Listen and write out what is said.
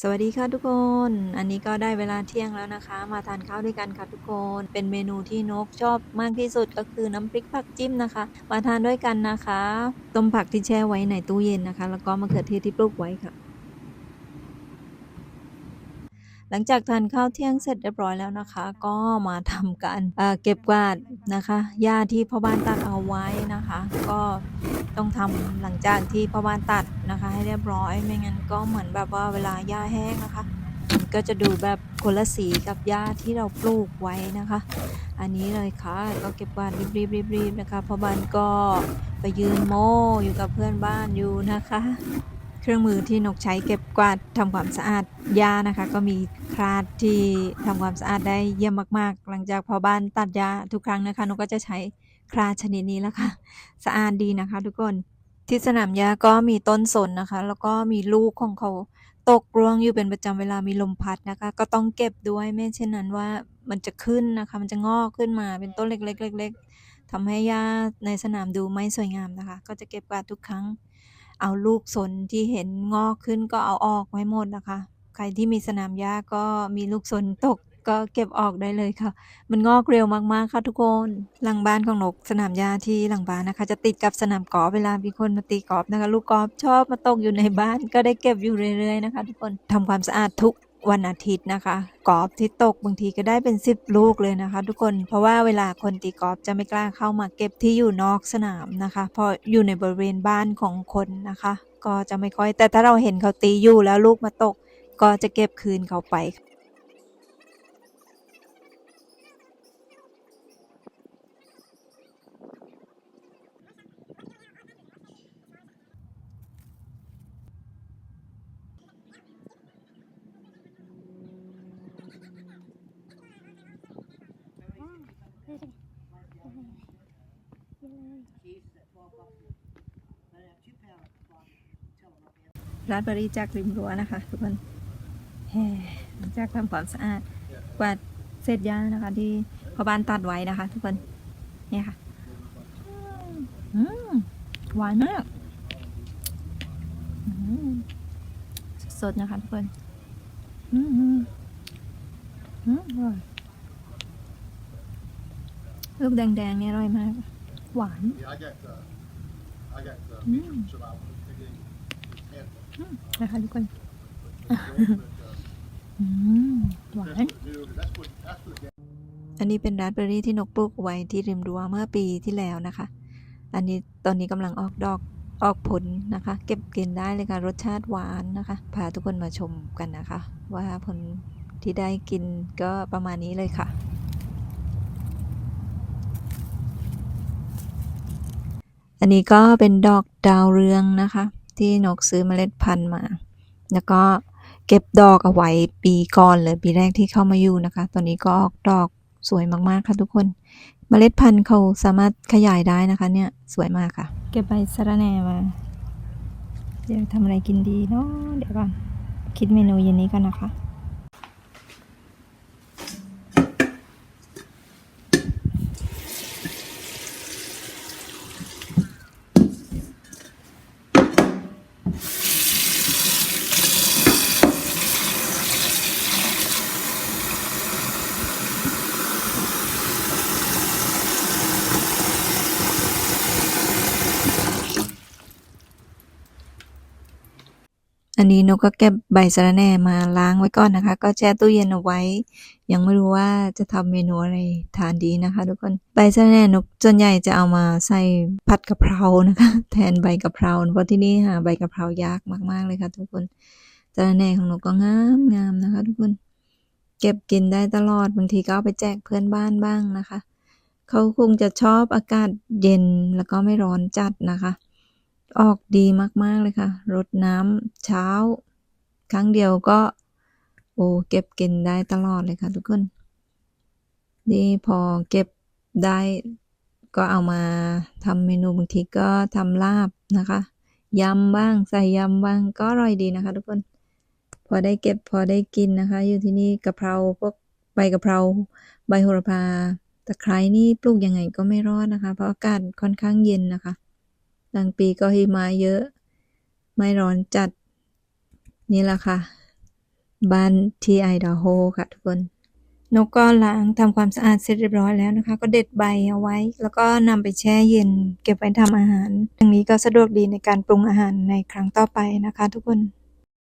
สวัสดีค่ะทุกคน อันนี้ก็ได้เวลาเที่ยงแล้วนะคะ มาทานข้าวด้วยกันค่ะทุกคน เป็นเมนูที่นกชอบมากที่สุดก็คือน้ำพริกผักจิ้มนะคะ มาทานด้วยกันนะคะ ต้มผักที่แช่ไว้ในตู้เย็นนะคะ แล้วก็มะเขือเทศที่ปลูกไว้ค่ะ หลังจากทานข้าวเที่ยงเสร็จเรียบร้อยแล้วนะคะ ก็มาทำการเเก็บกวาดนะคะหญ้าที่พ่อบ้านตัดเอาไว้นะคะ ก็ต้องทำหลังจากที่พ่อบ้านตัดนะคะ ให้เรียบร้อยไม่งั้นก็เหมือนแบบว่าเวลาหญ้าแห้งนะคะมันก็จะดูแบบคนละสีกับหญ้าที่เราปลูกไว้นะคะ อันนี้เลยค่ะ ก็เก็บกวาดรีบๆรีบๆนะคะพ่อบ้านก็ไปยืนโม้อยู่กับเพื่อนบ้านอยู่นะคะ เครื่องมือที่นกใช้เก็บกวาดทำความสะอาดหญ้านะคะ ก็มีคราดที่ทำความสะอาดได้เยี่ยมมากๆ หลังจากพอบ้านตัดหญ้าทุกครั้งนะคะนกก็จะใช้คราดชนิดนี้แล้วค่ะ สะอาดดีนะคะ ทุกคนที่สนามหญ้าก็มีต้นสนนะคะ แล้วก็มีลูกของเขาตกร่วงอยู่เป็นประจำเวลามีลมพัดนะคะ ก็ต้องเก็บด้วยไม่เช่นนั้นว่ามันจะขึ้นนะคะ มันจะงอกขึ้นมาเป็นต้นเล็กๆๆทำให้หญ้าในสนามดูไม่สวยงามนะคะ ก็จะเก็บกวาดทุกครั้ง เอาลูกสนที่เห็นงอกขึ้นก็เอาออกไว้หมดนะคะ ใครที่มีสนามหญ้าก็มีลูกสนตกก็เก็บออกได้เลยค่ะ มันงอกเร็วมากๆค่ะทุกคน หลังบ้านของนกสนามหญ้าที่หลังบ้านนะคะ จะติดกับสนามกอล์ฟเวลามีคนมาตีกอล์ฟนะคะ ลูกกอล์ฟชอบมาตกอยู่ในบ้านก็ได้เก็บอยู่เรื่อยๆนะคะ ทุกคนทำความสะอาดทุก วันอาทิตย์นะคะกอล์ฟที่ตกบางทีก็ได้เป็นสิบลูกเลยนะคะ ทุกคนเพราะว่าเวลาคนตีกอล์ฟจะไม่กล้าเข้ามาเก็บที่อยู่นอกสนามนะคะเพราะอยู่ในบริเวณบ้านของคนนะคะ ก็จะไม่ค่อยแต่ถ้าเราเห็นเขาตีอยู่แล้วลูกมาตก ก็จะเก็บคืนเขาไป ร้าดเบรีจากริมรั้วนะคะ ทุกคนแห่หลังจากทำความสะอาดกวาดเศษหญ้านะคะ ที่พอบ้านตัดไว้นะคะ ทุกคนเนี่ยค่ะอืมหวานมากอืมสดๆนะคะทุกคนอืมอืมอืมอร่อยลูกแดงๆนี่อร่อยมาก หวาน Yeah, I get, uh, I get uh, Mm. beetroots about picking head. นะคะทุกคน But, uh, อืมหวาน that's what the- that's what, that's what the อันนี้เป็นราสเบอร์รี่ที่นกปลูกไว้ที่ริมรั้วเมื่อปีที่แล้วนะคะ อันนี้ตอนนี้กำลังออกดอกออกผลนะคะ เก็บกินได้เลยค่ะรสชาติหวานนะคะ พาทุกคนมาชมกันนะคะ ว่าผลที่ได้กินก็ประมาณนี้เลยค่ะ อันนี้ก็เป็นดอกดาวเรืองนะคะ ที่นกซื้อเมล็ดพันธุ์มา แล้วก็เก็บดอกเอาไว้ปีก่อนเลยปีแรกที่เข้ามาอยู่นะคะ ตอนนี้ก็ออกดอกสวยมากๆค่ะทุกคนเมล็ดพันธุ์เขาสามารถขยายได้นะคะ เนี่ยสวยมากค่ะ เก็บใบสะระแหน่มาเดี๋ยวทำอะไรกินดีเนาะเดี๋ยวก่อนคิดเมนูเย็นนี้กันนะคะ อันนี้นกก็เก็บใบสะระแหน่มาล้างไว้ก่อนนะคะ ก็แช่ตู้เย็นเอาไว้ ยังไม่รู้ว่าจะทำเมนูอะไรทานดีนะคะ ทุกคนใบสะระแหน่นกส่วนใหญ่จะเอามาใส่ผัดกะเพรานะคะ แทนใบกะเพราเพราะที่นี่หาใบกะเพรายากมากๆเลยค่ะ ทุกคนสะระแหน่ของนกก็งามงามนะคะ ทุกคน เก็บกินได้ตลอดบางทีก็เอาไปแจกเพื่อนบ้านบ้างนะคะ เขาคงจะชอบอากาศเย็นแล้วก็ไม่ร้อนจัดนะคะ ออกดีมาก ๆ เลยค่ะ รดน้ำเช้า ครั้งเดียวก็ โอ้เก็บกินได้ตลอดเลยค่ะทุกคนนี่พอเก็บได้ก็เอามาทำเมนูบางทีก็ทำลาบนะคะยำบ้างใส่ยำบ้างก็อร่อยดีนะคะ ทุกคน พอได้เก็บพอได้กินนะคะ อยู่ที่นี่กะเพราพวกใบกะเพราใบโหระพาตะไคร้นี่ปลูกยังไงก็ไม่รอดนะคะ เพราะอากาศค่อนข้างเย็นนะคะ บางปีก็หิมะเยอะ ไม่ร้อนจัด นี่แหละค่ะ บ้านที่ไอดาโฮค่ะทุกคนนกก็ล้างทำความสะอาดเสร็จเรียบร้อยแล้วนะคะ ก็เด็ดใบเอาไว้ แล้วก็นำไปแช่เย็น เก็บไว้ทำอาหารอย่างนี้ก็สะดวกดีในการปรุงอาหารในครั้งต่อไปนะคะ ทุกคน